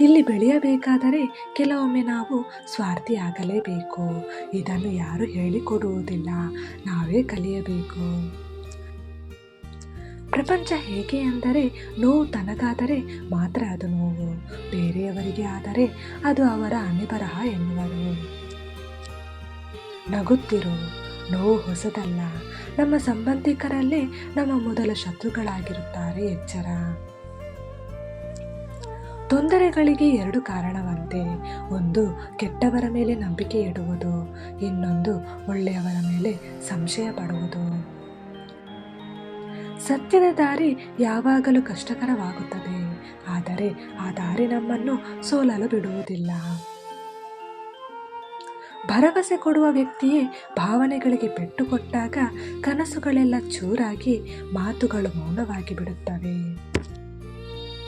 ಇಲ್ಲಿ ಬೆಳೆಯಬೇಕಾದರೆ ಕೆಲವೊಮ್ಮೆ ನಾವು ಸ್ವಾರ್ಥಿಯಾಗಲೇಬೇಕು ಇದನ್ನು ಯಾರು ಹೇಳಿಕೊಡುವುದಿಲ್ಲ. ನಾವೇ ಕಲಿಯಬೇಕು. ಪ್ರಪಂಚ ಹೇಗೆ ಅಂದರೆ ನೋವು ತನಗಾದರೆ ಮಾತ್ರ ಅದು ನೋವು. ಬೇರೆಯವರಿಗೆ ಆದರೆ ಅದು ಅವರ ಅನಿಬರಹ ಎನ್ನುವರು. ನಗುತ್ತಿರು. ನೋವು ಹೊಸದಲ್ಲ. ನಮ್ಮ ಸಂಬಂಧಿಕರಲ್ಲೇ ನಮ್ಮ ಮೊದಲ ಶತ್ರುಗಳಾಗಿರುತ್ತಾರೆ ಎಚ್ಚರ. ತೊಂದರೆಗಳಿಗೆ ಎರಡು ಕಾರಣವಂತೆ. ಒಂದು, ಕೆಟ್ಟವರ ಮೇಲೆ ನಂಬಿಕೆ ಇಡುವುದು. ಇನ್ನೊಂದು, ಒಳ್ಳೆಯವರ ಮೇಲೆ ಸಂಶಯ ಪಡುವುದು. ಸತ್ಯದ ದಾರಿ ಯಾವಾಗಲೂ ಕಷ್ಟಕರವಾಗುತ್ತದೆ. ಆದರೆ ಆ ದಾರಿ ನಮ್ಮನ್ನು ಸೋಲಲು ಬಿಡುವುದಿಲ್ಲ. ಭರವಸೆ ಕೊಡುವ ವ್ಯಕ್ತಿಯೇ ಭಾವನೆಗಳಿಗೆ ಪೆಟ್ಟು ಕೊಟ್ಟಾಗ ಕನಸುಗಳೆಲ್ಲ ಚೂರಾಗಿ ಮಾತುಗಳು ಮೌನವಾಗಿ ಬಿಡುತ್ತವೆ.